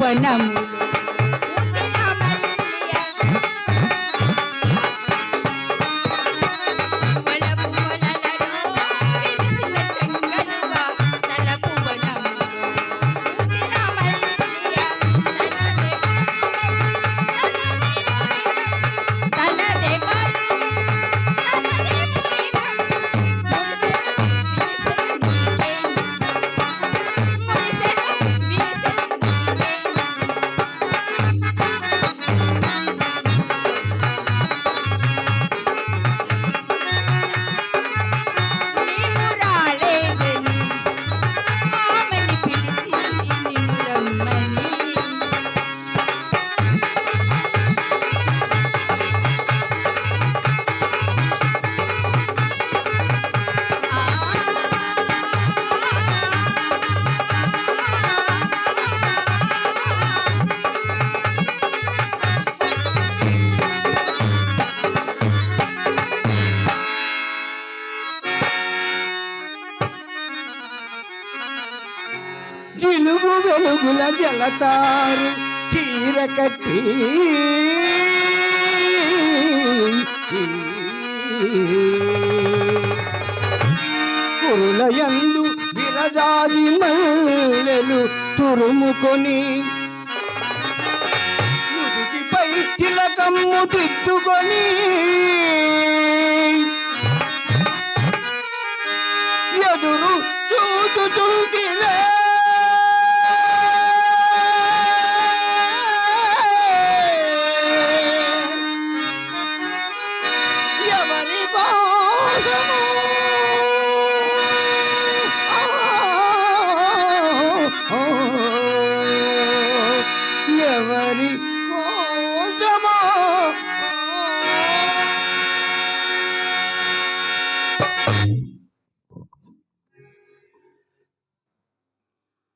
பணம் అడుగుల చీర కట్టి. కురులయందు విరజాది మల్లెలు తురుముకొని. ముదుకిపై తిలకమ్ము దిద్దుకొని.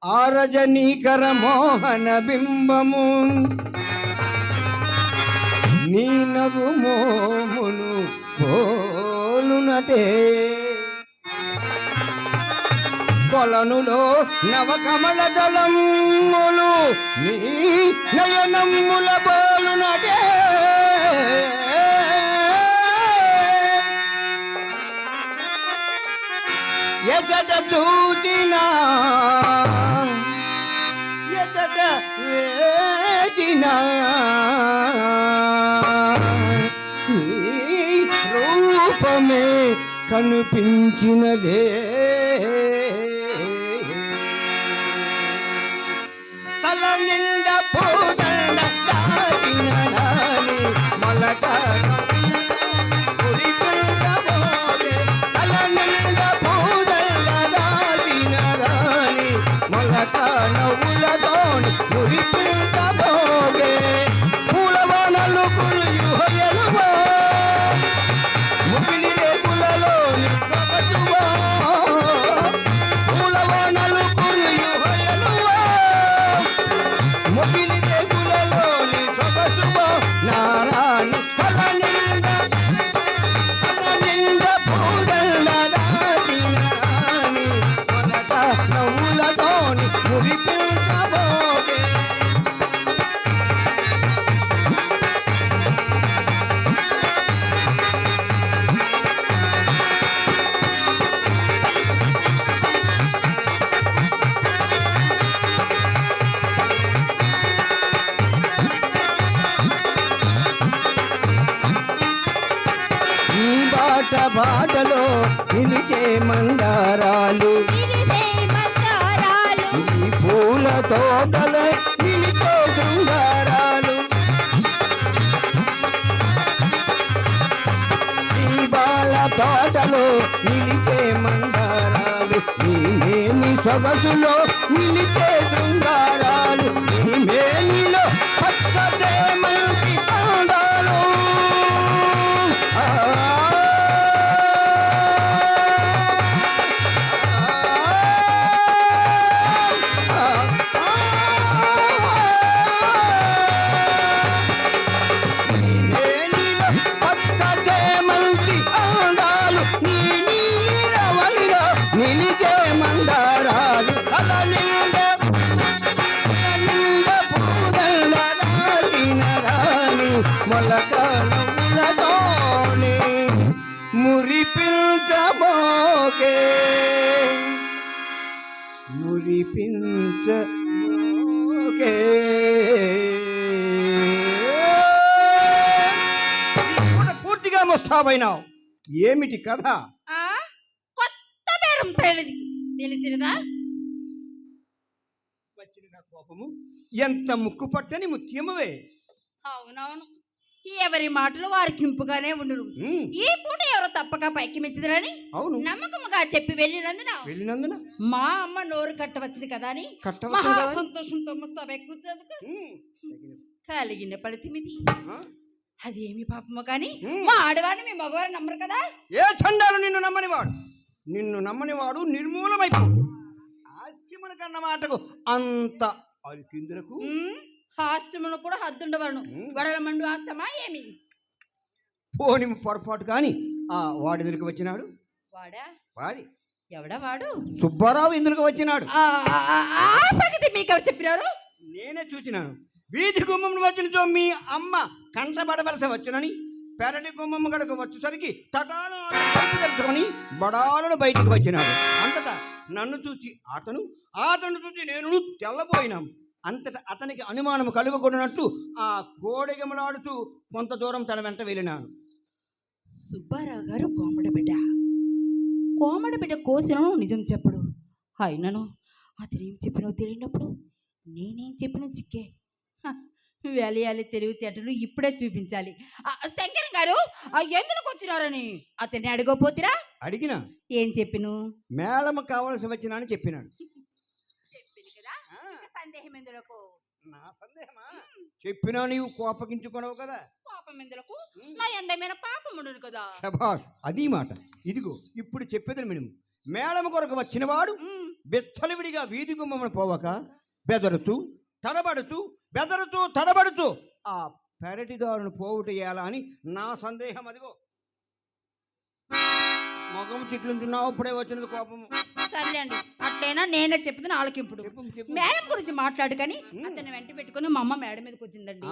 ఆరజనీకర మోహన బింబము. నీ నగు మోమును పోలునటే. కొలనులో నవకమల దళములు నీ నయనమ్ముల పోలునటే. ఎచట చూచినా ఎచట వేచినా రూపమే కనిపించినదే. తల నిండా పూదండ దాచిన మొలక Billy ఈ బాట బాటలో నిలిచే మందారాలు. ఈ పూల తోటల నిలిచే శృంగారాలు ఈ బాల తోటలో నిలిచే మందారాలు. ఈ సొగసులో నిలిచే శృంగారాలు ఈ పచ్చ మొలకలతోని మురిపించబోకే. మురిపించబోకే. పూర్తిగా ముస్తాబైనావు. ఏమిటి కథ? కొత్త బేరం తెలిసినదా? వచ్చిన కోపము? ఎంత ముక్కు పట్టని ముత్యమువే. అవునవును. ఎవరి మాటలు వారికి ఇంపుగానే ఉండును. ఈ పూట ఎవరో తప్పక పైకి మెచ్చిదరని అవును. నమ్మకముగా చెప్పి వెళ్ళినందున వెళ్ళినందున? మా అమ్మ నోరు కట్టవచ్చుది కదా అని కట్టవచ్చు మహా? సంతోషంతో ముస్తాబై కూర్చోదుకు కలిగిన ఫలితమిది? అదేమి పాపము కానీ. మా ఆడవారిని మీ మగవారు నమ్మరు కదా? ఏ చండాలు నిన్ను నమ్మనివాడు నిన్ను నమ్మనివాడు నిర్మూలమైపో. హాస్యమున కన్న మాటకు అంత అలికిందులకు హాస్యమును కూడా హద్దుండవలను. ఉమ్. గొడవల మండు హాస్యమా ఏమి? పోని పొరపాటు కాని ఆ వాడి దగ్గరికి వచ్చినాడు? వాడా? వాడి. ఎవడా వాడు? సుబ్బారావు ఇందులోకి వచ్చినాడు? ఆ సంగతి మీకెవరు చెప్పినారు? నేనే చూచినాను. వీధి గుమ్మం వచ్చినచో మీ అమ్మ కంటబడవలసి వచ్చునని పెరటి గుమ్మం గడకు వచ్చేసరికి తటాను తలుపు తెరుచుకొని బడాలను బయటికి వచ్చినాడు. అంతటా నన్ను చూసి అతను అతను చూసి నేను తెల్లబోయినాం. అంతటా అతనికి అనుమానం కలుగకూడనట్లు ఆ కోడిగమలాడుతూ కొంత దూరం తన వెంట వెళ్ళినాను. సుబ్బారావు గారు కోమడి బిడ్డ. కోమడి బిడ్డ కోసినను నిజం చెప్పడు. అయినను అతనేం చెప్పినో తెలియనప్పుడు నేనేం చెప్పిన చిక్కే. వెలయాలి తెలివితేటలు ఇప్పుడే చూపించాలి. శంకరం గారు ఎందుకు వచ్చినారని అతన్ని అడగపోతురా అడిగిన. ఏం చెప్పిను? మేళమ కావలసి వచ్చినా అని చెప్పినాడు. సందేహం ఎందులకు? నా సందేహమా? చెప్పినా నీవు కోపగించుకున్నావు కదా. పాపం ఎందులకు? నా ఎందమైన పాపం ఉండదు కదా. శభాష్ అది మాట. ఇదిగో ఇప్పుడు చెప్పేది మినుము మేళము కొరకు వచ్చినవాడు బెచ్చలివిడిగా వీధి గుమ్మమును పోవక బెదరుతూ తడబడుతూ బెదరుతూ తడబడుతూ ఆ పెరటిదారును పోవుట ఎలా అని నా సందేహం అదిగో. మొగం చిట్లుంటున్నావు ఇప్పుడే వచ్చినది కోపము. అండి. అట్లయినా నేనే చెప్తున్నా ఆలకింపుడు. చెప్పు చెప్పు. మేడం గురించి మాట్లాడు కానీ ఉమ్. అతన్ని వెంట పెట్టుకుని మా అమ్మ మేడం మీదకి వచ్చిందండి.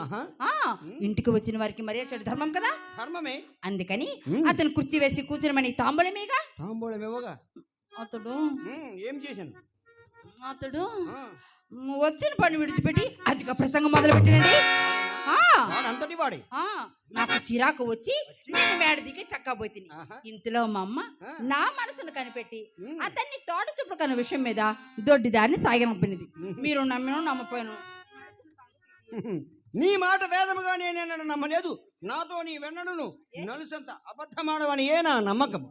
ఇంటికి వచ్చిన వారికి మరీ చెడు ధర్మం కదా? ధర్మమే. అందుకని. అతను కుర్చీ వేసి కూర్చునమని తాంబూలమేగా? తాంబూలం ఇవ్వగా? అతడు ఏం చేశాను? అతడు వచ్చిన పని విడిచిపెట్టి అధిక ప్రసంగం మొదలు పెట్టినండి అంతటి వాడే. ఆ, నాకు చిరాకు వచ్చి నేను మేడ దిగి చక్కా పోతిని. ఆహా, ఇంతలో మా అమ్మ నా మనసును కనిపెట్టి అతన్ని తోట చూపుడు కన్న విషయం మీద దొడ్డిదారిని సాగనంపినది. మీరు నమ్మిన నమ్మపోయాను. నీ మాట వేదముగా నేనేనడు నమ్మలేదు. నాతో నీ వెన్నడును నలుసంత అబద్ధమాడవని ఏ నా నమ్మకం